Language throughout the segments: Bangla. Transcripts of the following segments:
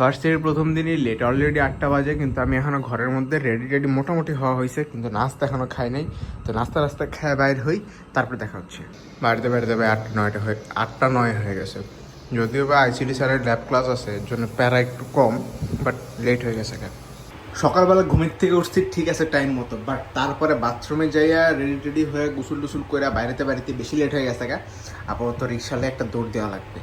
ভার্সিটির প্রথম দিনই লেট অলরেডি আটটা বাজে, কিন্তু আমি এখনও ঘরের মধ্যে রেডি রেডি মোটামুটি হওয়া হয়েছে, কিন্তু নাস্তা এখনও খাই নাই। তো নাস্তা রাস্তা খেয়ে বাইর হই, তারপরে দেখা হচ্ছে। বাড়িতে বাড়িতে ভাই আটটা, নয়টা হয়ে, আটটা, নয় হয়ে গেছে। যদিও বা আইসিডি স্যারের ল্যাব ক্লাস আছে, এর জন্য প্যারা একটু কম বাট লেট হয়ে গেছে কেন? সকালবেলা ঘুমের থেকে উঠছি, ঠিক আছে টাইম মতো বাট তারপরে বাথরুমে যাইয়া রেডি টেডি হয়ে গোসল টুসুল করে বাইরেতে, বাড়িতে বেশি লেট হয়ে গেছে গা। আপাতত রিক্সালে একটা দৌড় দেওয়া লাগবে।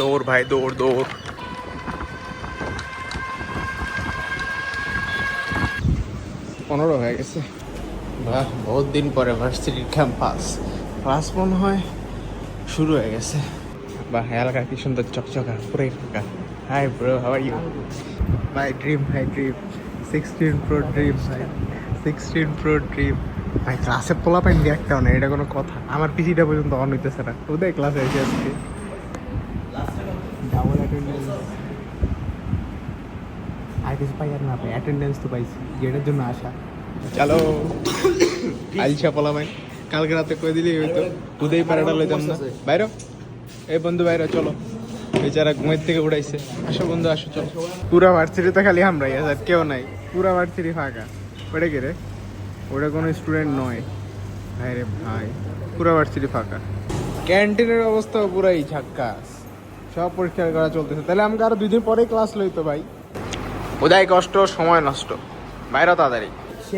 দৌড় ভাই দৌড় দৌড়। পনেরো হয়ে গেছে। বাহ বহুত দিন পরে ভার্সিটির ক্যাম্পাস। ক্লাস মনে হয় শুরু হয়ে গেছে। বাহ এলাকা কি সুন্দর চকচকা পুরাই ফাঁকা। Hi bro how are you my dream my dream sixteen pro dream ভাই। সিক্সটিন প্রো ড্রিম ভাই ক্লাসে পোলা পাইন একটাও না এটা কোনো কথা। আমার পিসিটা পর্যন্ত অন হইতেছে না। ওদের ক্লাসে এসে আজকে। আর কিছু না পাই অ্যাটেন্ডেন্স তো পাইছি। যেটার জন্য আসা। চলো। আলসা পোলা ভাই। কালকে রাতে কই দিলি হয়তো উদয় প্যারাডা লইতাম না। বাইরো? এই বন্ধু বাইরে, চলো। বেচারা ঘুমের থেকে উড়াইছে। আসো বন্ধু, আসো, চলো। পুরা ভার্সিটিতে খালি আমরাই, আর কেউ নাই। পুরা ভার্সিটি ফাঁকা। ওটা কি রে? ওটা কোনো স্টুডেন্ট নয়। ভাই রে ভাই, পুরা ভার্সিটি ফাঁকা। ক্যান্টিনের অবস্থা পুরাই ঝাক্কাস। সব পরিষ্কার করা চলতেছে। তাহলে আমাকে আরও দুই দিন পরেই ক্লাস লইতো ভাই। উদয় কষ্ট সময় নষ্ট। বাইরে তাড়াতাড়ি।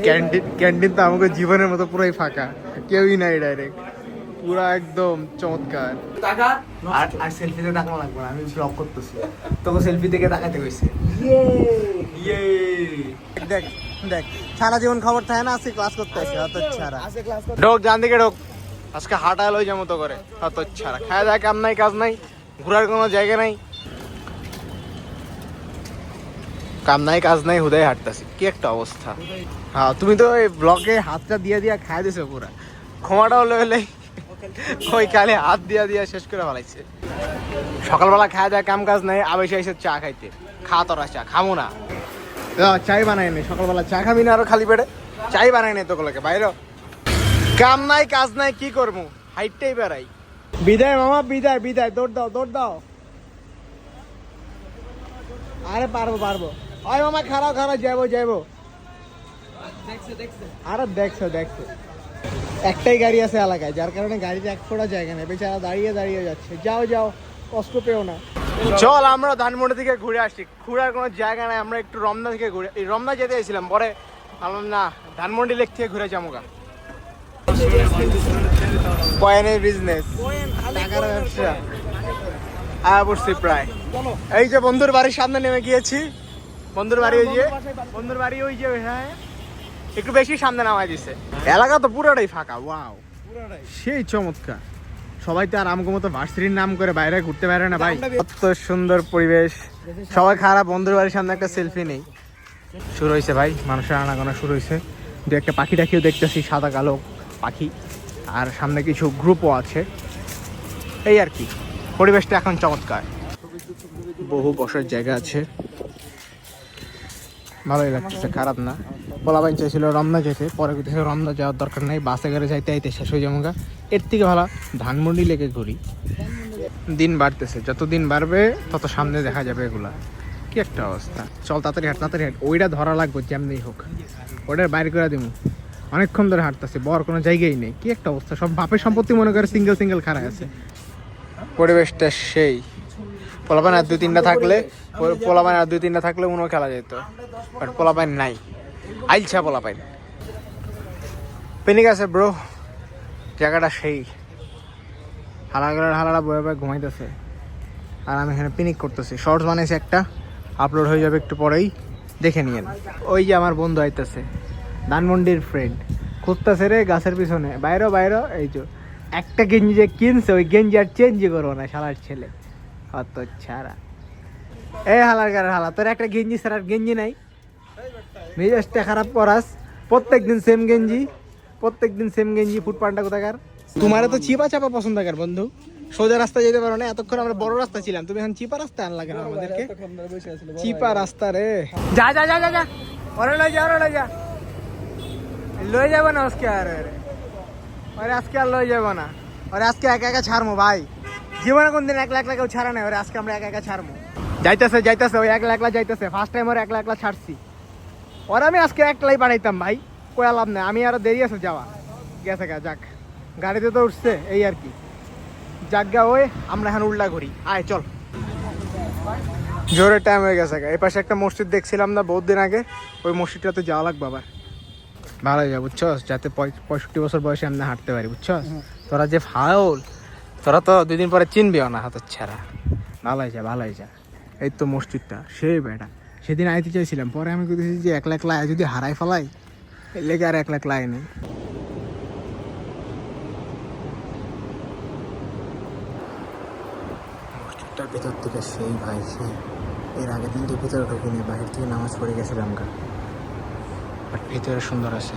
ক্যান্টিন ক্যান্টিন তো আমাকে জীবনের মতো পুরাই ফাঁকা। কেউই নাই ডাইরেক্ট পুরা একদম চমৎকার। টাকা? আর আর সেলফিতে তাকানো লাগবে না আমি ব্লগ করতেছি। তোকে সেলফি থেকে তাকাতে হয়েছে ইয়ে দেখ দেখ সারা জীবন খবর থাকে না আজকে ক্লাস করতে আসি অত ছাড়া। ঢোক জান দিকে ঢোক। আজকে হাঁটা লই যাব তো করে অত ছাড়া। খায় দায় কাম নাই কাজ নাই। ঘোরার কোনো জায়গা নাই। কাম নাই, কাজ নাই, হুদাই হাঁটতাছি। কি একটা অবস্থা। হ্যাঁ তুমি তো ওই ব্লকে হাতটা দিয়ে দিয়া খাই দিছো পুরা। ক্ষমাটাও লইলে ওই কালে হাত দিয়া দিয়া শেষ করে ফেলাইছে। সকালবেলা খায় দেয় কাম কাজ নাই আবেশে এসে চা খাইতে। খা তোরা চা, খামো না। চাই বানাই নি সকালবেলা চা খাবি না আরও খালি পেটে? চাই বানাই নাই তোগুলোকে বাইরে। কাম নাই, কাজ নাই, কি করব হাইটটাই বেড়াই। বিদায় মামা বিদায় বিদায়। দৌড় দাও দৌড় দাও। আরে পারব পারব। ওই মামা খারাপ খারাপ যাব যাব দেখছে দেখছে। আরে দেখছ দেখছ। একটাই গাড়ি আছে এলাকায় যার কারণে গাড়িতে এক ফোটা জায়গা নেই। বেচারা দাঁড়িয়ে দাঁড়িয়ে যাচ্ছে। যাও যাও কষ্ট পেও না। চল আমরা ধানমন্ডি থেকে ঘুরে আসছি ঘুরার কোনো জায়গা নাই আমরা একটু রমনা থেকে ঘুরে এই রমনা যেতে এসেছিলাম পরে ভাবলাম না ধানমন্ডি লেক থেকে ঘুরে যাব গা। কয়েনের বিজনেস টাকার ব্যবসা। আয়া পড়ছি প্রায়। এই যে বন্ধুর বাড়ির সামনে নেমে গিয়েছি। বন্ধুর বাড়ি ওই যে বন্ধুর বাড়ি ওই যে হ্যাঁ। একটু বেশি সামনে নামাই দিছে। এলাকা তো পুরোটাই ফাঁকা ওয়াও পুরোটাই। সেই চমৎকার। সবাই তো আর আমগো মতো ভার্সিটির নাম করে বাইরে ঘুরতে পারে না ভাই। কত সুন্দর পরিবেশ। সবাই খারাপ বন্ধুর বাড়ির সামনে একটা সেলফি নেই। শুরু হয়েছে ভাই মানুষের আনাগোনা শুরু হয়েছে দু একটা পাখি টাখিও দেখতেছি সাদা কালো পাখি। আর সামনে কিছু গ্রুপও আছে। এই আর কি, পরিবেশটা এখন চমৎকার। বহু বসার জায়গা আছে। ভালোই লাগতেছে, খারাপ না। পোলাবাইন চাইছিল রমনা যেতে, পরে দেখে রমনা যাওয়ার দরকার নাই, বাসে করে যাইতে আইতে শেষ হয়ে যাব। এর থেকে ভালো ধানমন্ডি লেগে ঘুরি। দিন বাড়তেছে, যত দিন বাড়বে, তত সামনে দেখা যাবে এগুলা। কি একটা অবস্থা। চল তাড়াতাড়ি হাঁট তাড়াতাড়ি হাঁট। ওইটা ধরা লাগবে যেমনি হোক। ওটার বাইরে করে দিব অনেকক্ষণ ধরে হাঁটতেছে, বর কোনো জায়গায় নেই। কি একটা অবস্থা, সব বাপের সম্পত্তি মনে করে সিঙ্গেল সিঙ্গেল খাড়া আছে। পরিবেশটা সেই। পোলাপান আর দুই তিনটা থাকলে পোলাপান আর দুই তিনটা থাকলে উনো খেলা যেত। বাট পোলাপাইন নাই। আইলছা পোলাপাইন। পেনিক আছে ব্রো জায়গাটা সেই। হালাগড়ার হালারা বয়ে বয়ে ঘুমাইতেছে। আর আমি এখানে পিনিক করতেছি। শর্টস বানিয়েছি একটা। আপলোড হয়ে যাবে একটু পরেই। দেখে নিয়েন। ওই যে আমার বন্ধু আইতেছে। ধানমন্ডির ফ্রেন্ড খুঁজতেছে সেরে গাছের পিছনে। বাইরো বাইরো এই যে একটা গেঞ্জি যে কিনছে ওই গেঞ্জি আর চেঞ্জই করব না শালার ছেলে। অত ছাড়া। এই হালার গাড়ার হালা তোর একটা গেঞ্জি স্যার আর গেঞ্জি নাই? মেজাজটা খারাপ করাস। প্রত্যেক দিন সেম গেঞ্জি প্রত্যেক দিন সেম গেঞ্জি ফুট পান্ডা কোথাকার? তোমার তো চিপা চাপা পছন্দ কর বন্ধু? সোজা রাস্তা যেতে পারো না এতক্ষণ আমরা বড় রাস্তা ছিলাম। তুমি এখন চিপা রাস্তা আনলা কেন আমাদেরকে? বসে চিপা রাস্তা রে। যা যা যা যা যা। ওরে লই যা ওরে লই যা। লই যাব না আজকে আর আজকে আর লই যাব না। ওরে আজকে একা একা ছাড়বো ভাই। জীবনে কোনদিন একলা একলা কেউ ছাড়া নাই ওরে আজকে আমরা একা একা ছাড়বো যাইতেছে যাইতেছে, ওই একলা একলা যাইতেছে। ফার্স্ট টাইম ওর একলা একলা ছাড়ছি। ওরা আমি আজকে একলাই পাঠাইতাম ভাই, কোয়া লাভ নেই। আমি আরও দেরি আছে, যাওয়া। গেছে গা, যাক। গাড়িতে তো উঠছে, এই আর কি। যাক গা, ওই আমরা এখন উল্টা ঘুরি। আয়, চল। জোরে টাইম হয়ে গেছে গা। এই পাশে একটা মসজিদ দেখছিলাম না, বহুত দিন আগে। ওই মসজিদটাতে যাওয়া লাগবে আবার। ভালো হয়ে যাবে বুঝছস? যাতে পঁয়ষট্টি বছর বয়সে আমরা হাঁটতে পারি, বুঝছস? তোরা যে ফাউল, তোরা তো দুই দিন পরে চিনবিও না হাতের ছাড়া। ভালো হয়েছে ভালো হয়ে যা এই তো মসজিদটা সেই বেটা। সেদিন আইতে চাইছিলাম পরে আমি কইতেছি যে এক লাখ লাই যদি হারাই ফেলাই এই লেগে আর এক লাখ লাই নেই। মসজিদটার ভিতর থেকে সেই ভাই, সেই এর আগের দিন তো ভিতরে ঢুকিনি বাহির থেকে নামাজ পড়ে গেছিলাম গা। বাট ভিতরে সুন্দর আছে।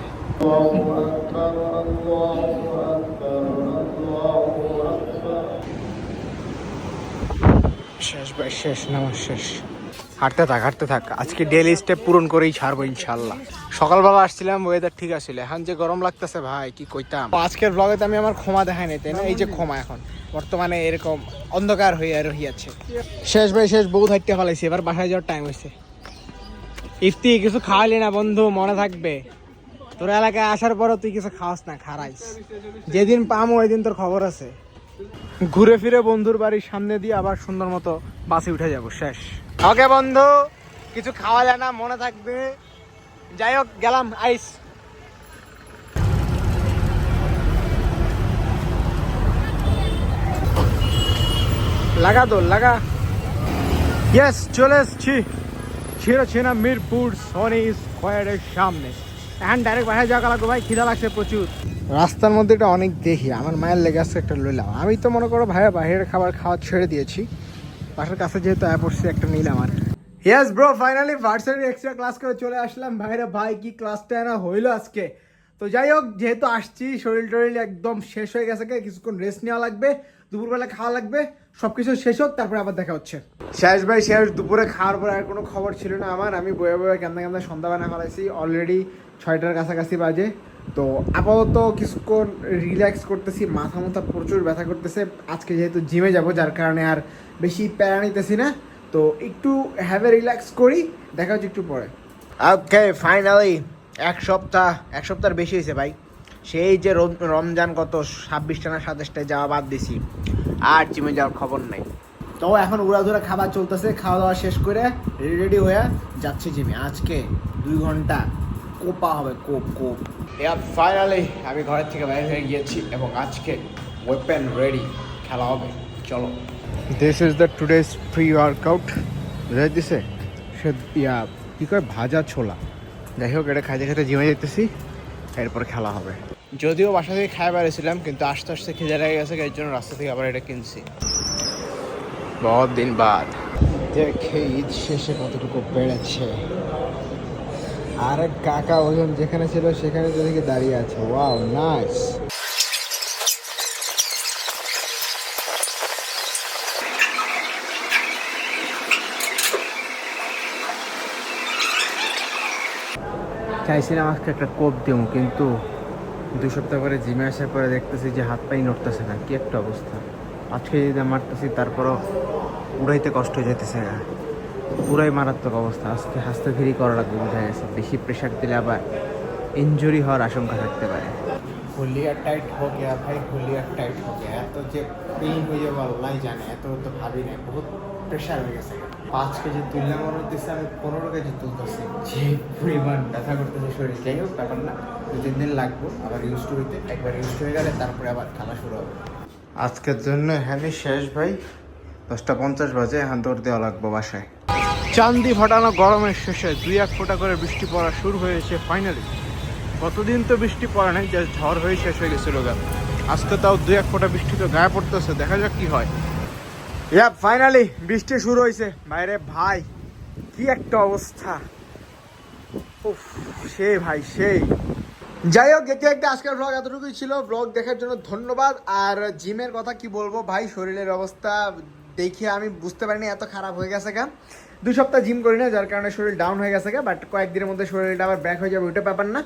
শেষ ভাই, শেষ, নামাজ শেষ। হাঁটতে থাক হাঁটতে থাক। আজকে ডেলি স্টেপ পূরণ করেই ছাড়বো ইনশাল্লাহ সকালবেলা আসছিলাম ওয়েদার ঠিক আছিল এখন যে গরম লাগতেছে ভাই, কি কইতাম? আজকের ব্লগে আমি আমার ক্ষমা দেখাই নাই, তাই না? এই যে ক্ষমা এখন। বর্তমানে এরকম অন্ধকার হয়ে রহিয়াছে। শেষ ভাই, শেষ বহুত হাঁটতে ফেলাইছি। এবার বাসায় যাওয়ার টাইম হয়েছে ইফতি, কিছু খাওয়ালি না বন্ধু, মনে থাকবে। তোর এলাকায় আসার পরও তুই কিছু খাওয়াস না, খারাইস। যেদিন পাম ওই দিন তোর খবর আছে। ঘুরে ফিরে বন্ধুর বাড়ির সামনে দিয়ে আবার সুন্দর মতো বাসে উঠে যাব, শেষ। ওকে বন্ধু, কিছু খাওয়া যায় না, মনে থাকবে। যাই হোক, গেলাম, আইস। লাগা দো লাগা। ইয়েস চলে এসছি। ছেড়া মিরপুর সনি স্কোয়ারের সামনে। এখন ডাইরেক্ট বাসায় যাওয়া লাগবে ভাই, খিদা লাগছে প্রচুর। রাস্তার মধ্যে এটা অনেক দেখি আমার মায়ের লেগে আসছে একটা লইলাম। আমি তো মনে করো ভাইয়া বাইরের খাবার খাওয়া ছেড়ে দিয়েছি, বাসার কাছে যেহেতু পড়ছে একটা নিলাম আর। Yes bro finally varsity extra class করে চলে আসলাম। ভাইরা, ভাই, কি ক্লাসটা না হইল আজকে। তো যাই হোক যেহেতু আসছি শরীর টরিল একদম শেষ হয়ে গেছে কিছুক্ষণ রেস্ট নেওয়া লাগবে দুপুরবেলা খাওয়া লাগবে সবকিছু শেষ হোক তারপরে আবার দেখা হচ্ছে। শেষ ভাই শেষ। দুপুরে খাওয়ার পরে আর কোনো খবর ছিল না আমার। আমি বয়ে বয়ে কেমন কেমন সন্ধ্যা বানা ফেলাইছি। অলরেডি ছয়টার কাছাকাছি বাজে। তো আপাতত কিছুক্ষণ রিল্যাক্স করতেছি। মাথা মাথা প্রচুর ব্যথা করতেছে। আজকে যেহেতু জিমে যাব যার কারণে আর বেশি প্যারা নিতেছি না। তো একটু হ্যাভে রিল্যাক্স করি। দেখা হচ্ছে একটু পরে। ওকে ফাইনালি এক সপ্তাহ এক সপ্তাহের বেশি হয়েছে ভাই। সেই যে রম- রমজান কত ছাব্বিশটা না সাতাশটায় যাওয়া বাদ দিছি। আর জিমে যাওয়ার খবর নেই। তো এখন উড়াধুরা খাবার চলতেছে খাওয়া দাওয়া শেষ করে রেডি রেডি হয়ে যাচ্ছি জিমে। আজকে দুই ঘণ্টা কোপা হবে কোপ কোপ। এবার ফাইনালি আমি ঘরের থেকে বাইরে হয়ে গিয়েছি এবং আজকে ওয়েপেন রেডি খেলা হবে। চলো। This is the today's pre workout বুঝাই দিছে? সে ইয়া কী করে ভাজা ছোলা। যাই হোক এটা খাইতে খাইতে জিমে যেতেছি এরপর খেলা হবে। যদিও বাসা থেকে খাই বেড়েছিলাম কিন্তু আস্তে আস্তে খিদে লেগে গেছে এর জন্য রাস্তা থেকে আবার এটা কিনছি। বহুত দিন বাদ। দেখে ঈদ শেষে কতটুকু বেড়েছে। আর এক কাকা ওজন যেখানে ছিল সেখানে দেখি দাঁড়িয়ে আছে। ওয়াও নাইস চাইছিলাম আজকে একটা কোপ দেবো, কিন্তু দুই সপ্তাহ পরে জিমে আসার পরে দেখতেছি যে হাত পাই নড়তেছে না। কি একটা অবস্থা। আজকে যদি মারতেছি, তারপরও উড়াইতে কষ্ট হয়ে যেতেছে না পুরাই মারাত্মক অবস্থা। আজকে হাসতে ফিরি করা লাগবে, বোঝা গেছে। বেশি প্রেশার দিলে আবার ইনজুরি হওয়ার আশঙ্কা থাকতে পারে। হুলিয়া টাইট হো গিয়া, ভাই হুলিয়া টাইট হো এত যে পেইন হয়ে যাব আল্লাহ জানে। এত তো ভাবি না বহুত প্রেশার হয়ে গেছে। পাঁচ কেজি তুললে মনে হচ্ছে আমি পনেরো কেজি তুলতেছি। যে পরিমাণ ব্যথা করতেছে শরীর। যাই হোক ব্যাপার না। দু তিন দিন লাগবো আবার ইউজ টু হইতে একবার ইউজ হয়ে গেলে তারপরে আবার খেলা শুরু হবে। আজকের জন্য হ্যাঁ শেষ ভাই। দশটা পঞ্চাশ বাজে এখন দৌড় দেওয়া লাগবো বাসায়। চান্দি ফাটানো গরমের শেষে দুই এক ফোঁটা করে বৃষ্টি পড়া শুরু হয়েছে ফাইনালি কতদিন তো বৃষ্টি পড়ে নাই জাস্ট ঝড় হয়ে শেষ হয়ে গেছিল গা। আজকে তাও দুই এক ফোঁটা বৃষ্টি তো গায়ে পড়তেছে দেখা যাক কি হয়। ইয়া ফাইনালি বৃষ্টি শুরু হয়েছে বাইরে ভাই, কি একটা অবস্থা। সেই ভাই সেই যাই হোক দেখতে একটা আজকের ব্লগ এতটুকুই ছিল। ব্লগ দেখার জন্য ধন্যবাদ। আর জিমের কথা কি বলব ভাই, শরীরের অবস্থা দেখে আমি বুঝতে পারিনি, এত খারাপ হয়ে গেছে কেন? দুই সপ্তাহ জিম করি না, যার কারণে শরীর ডাউন হয়ে গেছে বাট কয়েকদিনের মধ্যে শরীরটা আবার ব্যাক হয়ে যাবে, ওইটা ব্যাপার না।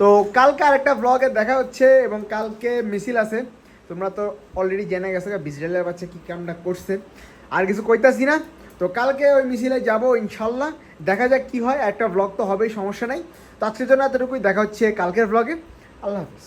তো কালকে আরেকটা ব্লগে দেখা হচ্ছে এবং কালকে মিছিল আছে। তোমরা তো অলরেডি জেনে গেছো বিজরালের বাচ্চা কী কামটা করছে। আর কিছু কইতাছি না। তো কালকে ওই মিছিলে যাব ইনশাল্লাহ। দেখা যাক কি হয়, একটা ব্লগ তো হবেই, সমস্যা নাই। তো আজকের জন্য এতটুকুই, দেখা হচ্ছে কালকের ব্লগে আল্লাহ হাফিজ।